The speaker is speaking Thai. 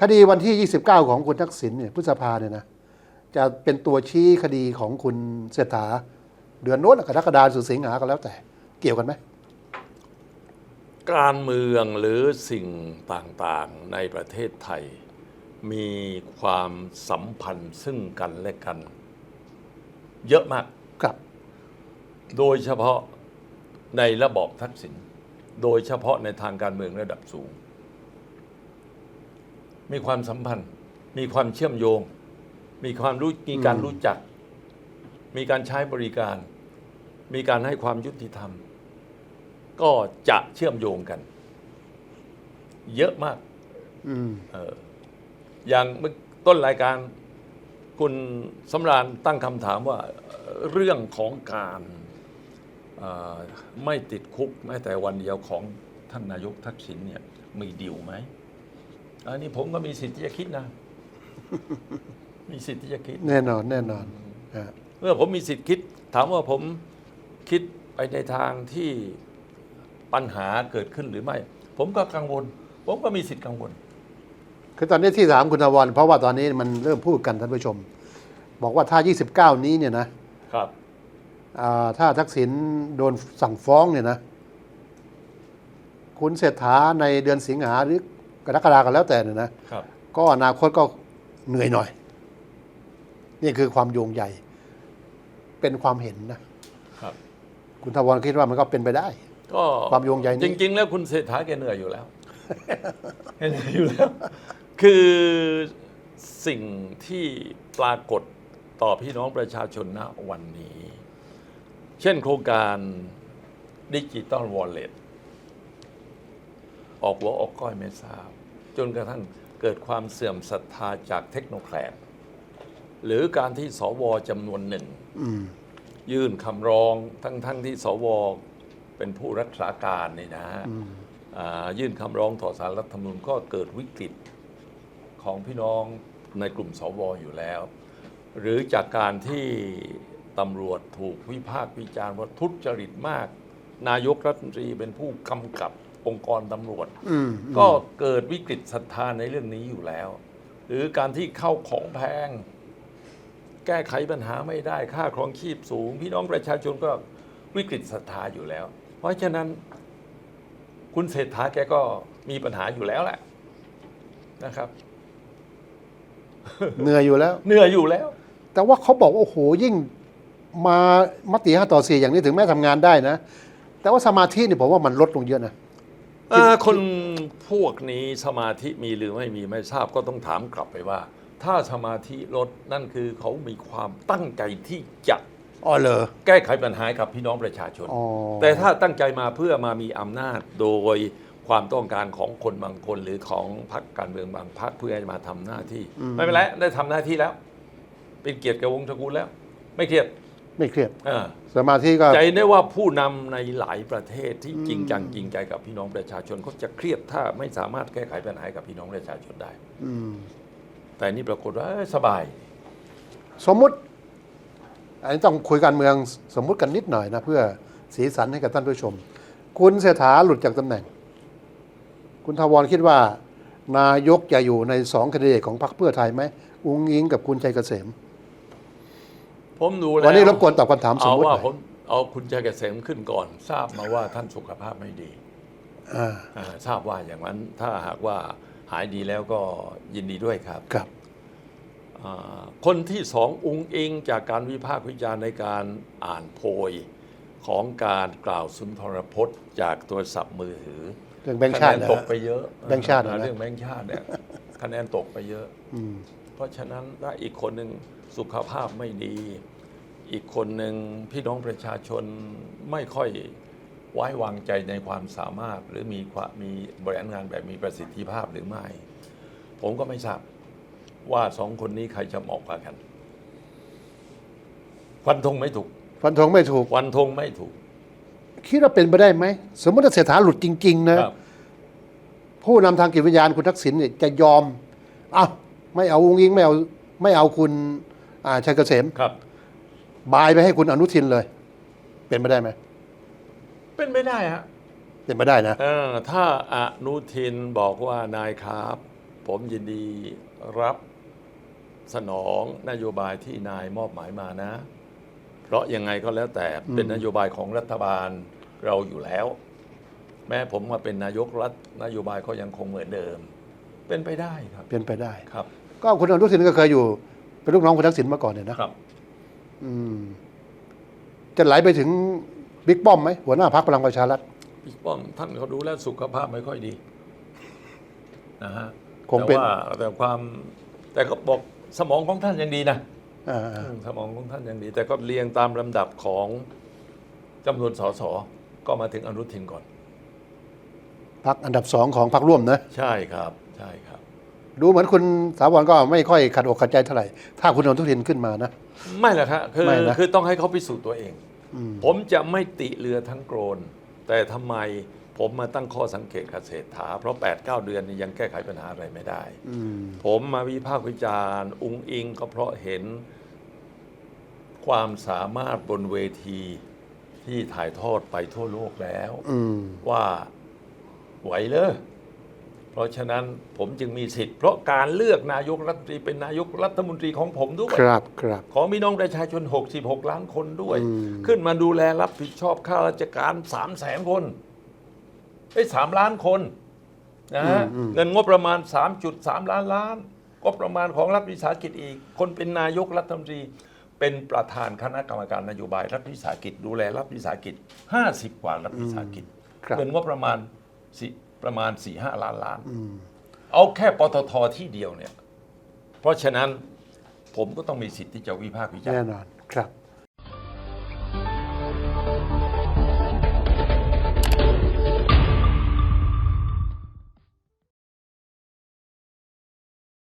คดีวันที่ 29 ของคุณทักษิณเนี่ยพฤษภาเนี่ยนะจะเป็นตัวชี้คดีของคุณเศรษฐา เดือนโน้นกรกฎาคมสู่สิงหาก็แล้วแต่ เกี่ยวกันไหมการเมืองหรือสิ่งต่างๆในประเทศไทย มีความสัมพันธ์ซึ่งกันและกัน เยอะมากครับ โดยเฉพาะในระบอบทักษิณโดยเฉพาะในทางการเมืองระดับสูง มีความสัมพันธ์ มีความเชื่อมโยง มีความรู้มีการรู้จัก มีการใช้บริการ มีการให้ความยุติธรรม ก็จะเชื่อมโยงกัน เยอะมากอืมเอออย่างเมื่อต้นรายการคุณสำราญตั้งคำถามว่าเอ่อเรื่องของการเอ่อไม่ติดคุกแม้แต่วันเดียวของท่านนายกทักษิณเนี่ยมีดิวไหม อันนี้ผมก็มีสิทธิ์ที่จะคิดนะ มีสิทธิ์ที่จะคิด แน่นอนแน่นอนอ่าเมื่อผมมีสิทธิ์คิด ถามว่าผมคิดไปในทางที่ปัญหาเกิดขึ้นหรือไม่ ผมก็กังวล ผมก็มีสิทธิ์กังวล คือตอนนี้ที่ถามคุณทวรเพราะว่าตอนนี้มันเริ่มพูดกันท่านผู้ชม บอกว่าถ้า 29 นี้เนี่ยนะครับอ่าถ้าทักษิณโดนสั่งฟ้องเนี่ยนะ คุณเศรษฐาในเดือนสิงหาหรือก รกฎาคมก็แล้วแต่เนี่ยนะครับ ก็อนาคตก็เหนื่อยหน่อย นี่คือความโยงใหญ่ เป็นความเห็นนะครับ คุณทวรคิดว่ามันก็เป็นไปได้ ก็ความโยงใยนี้ จริง ๆ แล้วคุณเศรษฐาแกเหนื่อยอยู่แล้ว แกเหนื่อยอยู่แล้ว คือสิ่งที่ปรากฏต่อพี่น้องประชาชนณวันนี้ เช่นโครงการดิจิตอลวอลเล็ต ออกหัวออกก้อยไม่ทราบ จนกระทั่งเกิดความเสื่อมศรัทธาจากเทคโนแครดหรือการที่สวจำนวนหนึ่งอืมยื่นคำร้องทั้งทั้งที่สวเป็นผู้รักษาการนี่นะฮะอ่ายื่นคำร้องต่อสารรัฐธรรมนูญก็เกิดวิกฤตของพี่น้องในกลุ่มสวอยู่แล้ว หรือจากการที่ตำรวจถูกวิพากษ์วิจารณ์ว่าทุจริตมาก นายกรัฐมนตรีเป็นผู้กำกับ องค์กรตำรวจอืมก็เกิดวิกฤตศรัทธาในเรื่องนี้อยู่แล้ว หรือการที่เข้าของแพง แก้ไขปัญหาไม่ได้ค่าครองชีพสูง พี่น้องประชาชนก็วิกฤตศรัทธาอยู่แล้ว เพราะฉะนั้น คุณเศรษฐาแกก็มีปัญหาอยู่แล้วแหละนะครับ เหนื่อยอยู่แล้ว เหนื่อยอยู่แล้ว แต่ว่าเขาบอกว่าโอ้โหยิ่งมามติห้าต่อสี่อย่างนี้ถึงแม้ทำงานได้นะ แต่ว่าสมาธิเนี่ยผมว่ามันลดลงเยอะนะเอ่อคนพวกนี้สมาธิมีหรือไม่มีไม่ทราบก็ต้องถามกลับไปว่า ถ้าสมาธิลดนั่นคือเขามีความตั้งใจที่จะอ๋อเหรอ แก้ไขปัญหาให้กับพี่น้องประชาชน อ๋อ แต่ถ้าตั้งใจมาเพื่อมามีอำนาจโดยความต้องการของคนบางคนหรือของพรรคการเมืองบางพรรคเพื่อให้มาทำหน้าที่ ไม่เป็นไรได้ทำหน้าที่แล้ว เป็นเกียรติแก่วงศ์ตระกูลแล้ว ไม่เครียด ไม่เครียด อ่าสมาธิก็ ใจได้ว่าผู้นำในหลายประเทศที่จริงจังจริงใจกับพี่น้องประชาชนเขาจะเครียดถ้าไม่สามารถแก้ไขปัญหาให้กับพี่น้องประชาชนได้ อืม แต่นี่ปรากฏว่าเอ้ยสบาย สมมุติ อันนี้ต้องคุยการเมืองสมมุติกันนิดหน่อยนะ เพื่อสีสันให้กับท่านผู้ชม คุณเศรษฐาหลุดจากตำแหน่ง คุณทวรคิดว่า นายกจะอยู่ในสองคนดิเดตของพรรคเพื่อไทยไหม อุ้งอิงกับคุณชัยเกษม ผมดูแล้ววันนี้รบกวนตอบคำถามสมเอามุติหว่าน่อยผมเอาคุณชัยเกษมขึ้นก่อน ทราบมาว่าท่านสุขภาพไม่ดีอ่าอ่าทราบว่าอย่างนั้นถ้าหากว่าหายดีแล้วก็ยินดีด้วยครับ ครับ อ่าคนที่สองอุงอิงจากการวิพากษ์วิจารณ์ในการอ่านโพยของการกล่าวสุนทรพจน์ จากโทรศัพท์มือถือเรื่องแบงค์ชาติคะแนนะนตกไปเยอะแบงค์ชาตินะอ่เรื่องแบงค์ชาติเนี่ยคะแนนตกไปเยอะ อืม เพราะฉะนั้นถ้าอีกคนหนึ่ง สุขภาพไม่ดี อีกคนหนึ่งพี่น้องประชาชนไม่ค่อยไว้วางใจในความสามารถ หรือมีความมีบริหารงานแบบมีประสิทธิภาพหรือไม่ ผมก็ไม่ทราบว่าสองคนนี้ใครจะเหมาะกว่ากันฟันธงไม่ถูกฟันธงไม่ถูก ฟันธงไม่ถูก คิดว่าเป็นไปได้ไหม สมมติว่าเศรษฐาหลุดจริง ๆ นะครับผู้นำทางจิตวิญญาณคุณทักษิณเนี่ยจะยอมเอาไม่เอาอุ้งอิงไม่เอาไม่เอาคุณ อ่าชัยเกษมครับ บายไปให้คุณอนุทินเลย เป็นไปได้ไหมเป็นไม่ได้ฮะเป็นไปได้นะเออถ้าอนุทินบอกว่านายครับ ผมยินดีรับสนองนโยบายที่นายมอบหมายมานะ เพราะยังไงก็แล้วแต่เป็นนโยบายของรัฐบาลเราอยู่แล้ว แม้ผมมาเป็นนายกรัฐนโยบายก็ยังคงเหมือนเดิม เป็นไปได้ครับเป็นไปได้ครับ ก็คุณอนุทินก็เคยอยู่ เป็นลูกน้องคุณทักษิณมาก่อนเนี่ยนะครับ อืม จะไหลไปถึงบิ๊กป้อมไหมหัวหน้าพรรคพลังประชารัฐพี่ป้อมท่านเขาดูแลสุขภาพไม่ค่อยดีนะฮะคงเป็น แต่ว่าแต่ความแต่ก็บอกสมองของท่านยังดีนะอ่าอืมสมองของท่านยังดี แต่ก็เรียงตามลำดับของจำนวนสสก็มาถึงอนุทินก่อนพักอันดับสองของพรรคร่วมนะ ใช่ครับ ใช่ครับ ดูเหมือนคุณสาวรก็ไม่ค่อยขัดอกขัดใจเท่าไหร่ ถ้าคุณอนุทินขึ้นมานะ ไม่ละครับคือไม่นะ คือต้องให้เขาพิสูจน์ตัวเอง อืมผมจะไม่ติเรือทั้งโกรน แต่ทำไมผมมาตั้งข้อสังเกตกับเศรษฐา เพราะ 8 9 เดือนนี้ยังแก้ไขปัญหาอะไรไม่ได้ อืมผมมาวิพากษ์วิจารณ์อุงอิงก็เพราะเห็นความสามารถบนเวทีที่ถ่ายทอดไปทั่วโลกแล้ว อืมว่าไหวเลย เพราะฉะนั้นผมจึงมีสิทธิ์ เพราะการเลือกนายกรัฐมนตรีเป็นนายกรัฐมนตรีของผมด้วยครับครับของพี่น้องประชาชน 66 ล้านคนด้วย อืม ขึ้นมาดูแลรับผิดชอบข้าราชการ 3 0 0แสนคนไอ้สามล้านคนนะฮะเงินงบประมาณ 3.3 ล้านล้านก็ประมาณของรัฐวิสาหกิจอีก คนเป็นนายกรัฐมนตรี เป็นประธานคณะกรรมการนโยบายรัฐวิสาหกิจ ดูแลรัฐวิสาหกิจ 50 กว่ารัฐวิสาหกิจ ครับ เงินงบประมาณสิ ประมาณ4-5ล้านล้านอืมเอาแค่ปตทที่เดียวเนี่ย เพราะฉะนั้นผมก็ต้องมีสิทธิ์ที่จะวิพากษ์วิจารณ์แน่นอนครับ